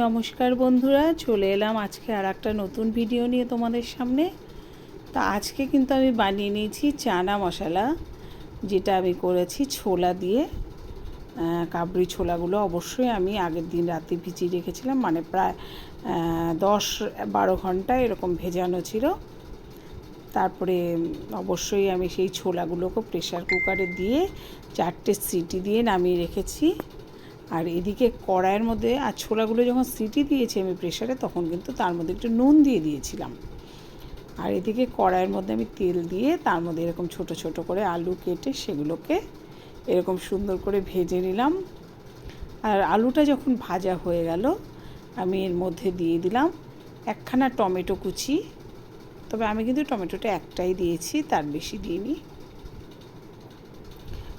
নমস্কার বন্ধুরা, চলে এলাম আজকে আর একটা নতুন ভিডিও নিয়ে তোমাদের সামনে। তা আজকে কিন্তু আমি বানিয়ে নিয়েছি চানা মশলা, যেটা আমি করেছি ছোলা দিয়ে। কাবড়ি ছোলাগুলো অবশ্যই আমি আগের দিন রাতে ভিজিয়ে রেখেছিলাম মানে প্রায় দশ বারো ঘণ্টা এরকম ভেজানো ছিল। তারপরে অবশ্যই আমি সেই ছোলাগুলোকে প্রেশার কুকারে দিয়ে চারটে সিটি দিয়ে নামিয়ে রেখেছি। আর এদিকে কড়াইয়ের মধ্যে আর ছোলাগুলো যখন সিটি দিয়েছি আমি প্রেশারে তখন কিন্তু তার মধ্যে একটু নুন দিয়ে দিয়েছিলাম। আর এদিকে কড়াইয়ের মধ্যে আমি তেল দিয়ে তার মধ্যে এরকম ছোট ছোট করে আলু কেটে সেগুলোকে এরকম সুন্দর করে ভেজে নিলাম। আর আলুটা যখন ভাজা হয়ে গেল, আমি এর মধ্যে দিয়ে দিলাম একখানা টমেটো কুচি। তবে আমি কিন্তু টমেটোটা একটাই দিয়েছি, তার বেশি দিইনি।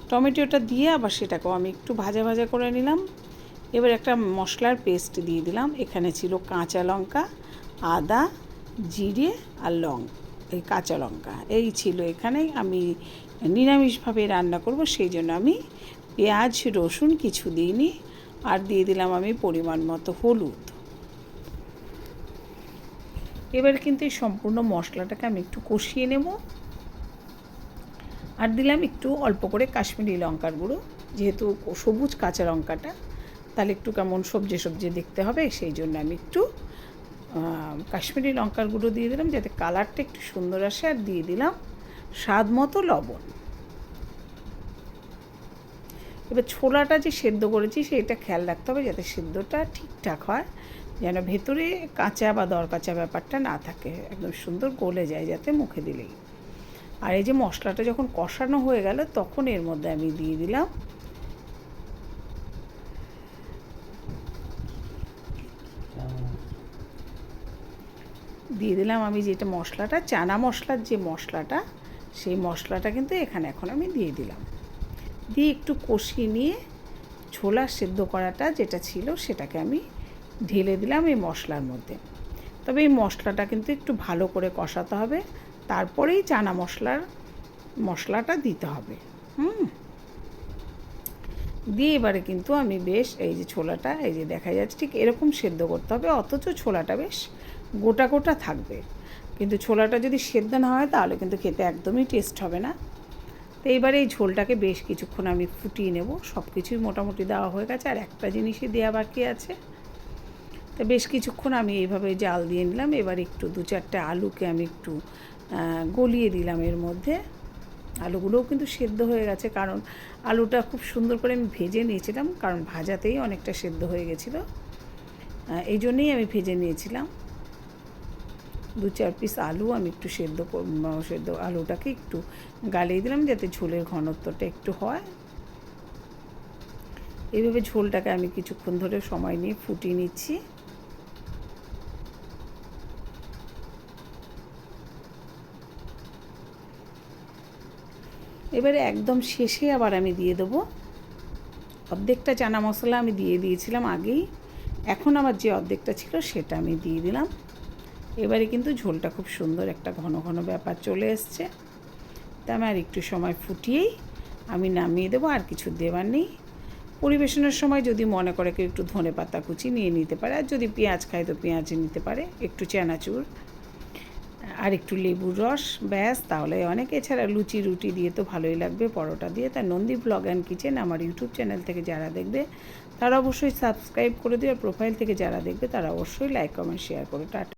টমেটোটা দিয়ে আবার সেটাকেও আমি একটু ভাজা ভাজা করে নিলাম। এবার একটা মশলার পেস্ট দিয়ে দিলাম। এখানে ছিল কাঁচা লঙ্কা, আদা, জিরে আর লং, এই কাঁচা লঙ্কা। এই ছিল এখানে। আমি নিরামিষভাবে রান্না করব, সেই জন্য আমি পেঁয়াজ, রসুন কিছু দিইনি। আর দিয়ে দিলাম আমি পরিমাণ মতো হলুদ। এবার কিন্তু এই সম্পূর্ণ মশলাটাকে আমি একটু কষিয়ে নেব। আর দিলাম একটু অল্প করে কাশ্মীরি লঙ্কার গুঁড়ো, যেহেতু সবুজ কাঁচা লঙ্কাটা, তাহলে একটু কেমন সবজি সবজি দেখতে হবে, সেই জন্য আমি একটু কাশ্মীরি লঙ্কার গুঁড়ো দিয়ে দিলাম, যাতে কালারটা একটু সুন্দর আসে, আর দিয়ে দিলাম স্বাদ মতো লবণ। এবার ছোলাটা যে সেদ্ধ করেছি, সেটা খেয়াল রাখতে হবে, যাতে সেদ্ধটা ঠিকঠাক হয়, যেন ভেতরে কাঁচা বা দরকাচা ব্যাপারটা না থাকে, একদম সুন্দর গলে যায়, যাতে মুখে দিলেই। আর এই যে মশলাটা যখন কষানো হয়ে গেল, তখন এর মধ্যে আমি দিয়ে দিলাম দিয়ে দিলাম আমি যেটা মশলাটা, চানা মশলার যে মশলাটা, সেই মশলাটা কিন্তু এখানে এখন আমি দিয়ে দিলাম। দিয়ে একটু কষিয়ে নিয়ে ছোলা সেদ্ধ করাটা যেটা ছিল সেটাকে আমি ঢেলে দিলাম এই মশলার মধ্যে। তবে এই মশলাটা কিন্তু একটু ভালো করে কষাতে হবে। তারপরেই চানা মশলার, মশলাটা দিতে হবে। হুম। দিয়ে এবারে কিন্তু আমি বেশ এই যে ছোলাটা, এই যে দেখা যাচ্ছে ঠিক এরকম সেদ্ধ করতে হবে, অথচ ছোলাটা বেশ গোটা গোটা থাকবে। কিন্তু ছোলাটা যদি সেদ্ধ না হয় তাহলে কিন্তু খেতে একদমই টেস্ট হবে না। তো এইবারে এই ঝোলটাকে বেশ কিছুক্ষণ আমি ফুটিয়ে নেব সব কিছুই মোটামুটি দেওয়া হয়ে গেছে, আর একটা জিনিসই দেওয়া বাকি আছে। তো বেশ কিছুক্ষণ আমি এইভাবে জাল দিয়ে নিলাম, এবার একটু দু চারটে আলুকে আমি একটু গলিয়ে দিলাম এর মধ্যে। আলুগুলোও কিন্তু সেদ্ধ হয়ে গেছে, কারণ আলুটা খুব সুন্দর করে আমি ভেজে নিয়েছিলাম, কারণ ভাজাতেই অনেকটা সেদ্ধ হয়ে গেছিল। এই জন্যেই আমি ভেজে নিয়েছিলাম। দু চার পিস আলু আমি একটু সেদ্ধ সেদ্ধ আলুটাকে একটু গালিয়ে দিলাম যাতে ঝোলের ঘনত্বটা একটু হয়। এইভাবে ঝোলটাকে আমি কিছুক্ষণ ধরে সময় নিয়ে ফুটিয়ে নিচ্ছি। এবারে একদম শেষে আবার আমি দিয়ে দেবো। অর্ধেকটা চানা মশলা আমি দিয়ে দিয়েছিলাম আগেই। এখন আমার যে অর্ধেকটা ছিল সেটা আমি দিয়ে দিলাম। এবারে কিন্তু ঝোলটা খুব সুন্দর একটা ঘন ঘন ব্যাপার চলে এসছে। তা আমি আর একটু সময় ফুটিয়েই আমি নামিয়ে দেবো, আর কিছু দেবার নেই। পরিবেশনের সময় যদি মনে করে কেউ একটু ধনে পাতা কুচি নিয়ে নিতে পারে, আর যদি পেঁয়াজ খায় তো পেঁয়াজ নিতে পারে, একটু চানাচুর। আর একটু লেবুর রস, ব্যাস, তাহলে অনেক। এছাড়া লুচি, রুটি দিয়ে তো ভালোই লাগবে, পরোটা দিয়ে। তাই নন্দী ব্লগ অ্যান্ড কিচেন, আমার ইউটিউব চ্যানেল থেকে যারা দেখবে, তারা অবশ্যই সাবস্ক্রাইব করে দিও। আর প্রোফাইল থেকে যারা দেখবে, তারা অবশ্যই লাইক কমেন্ট শেয়ার করে। টাটা।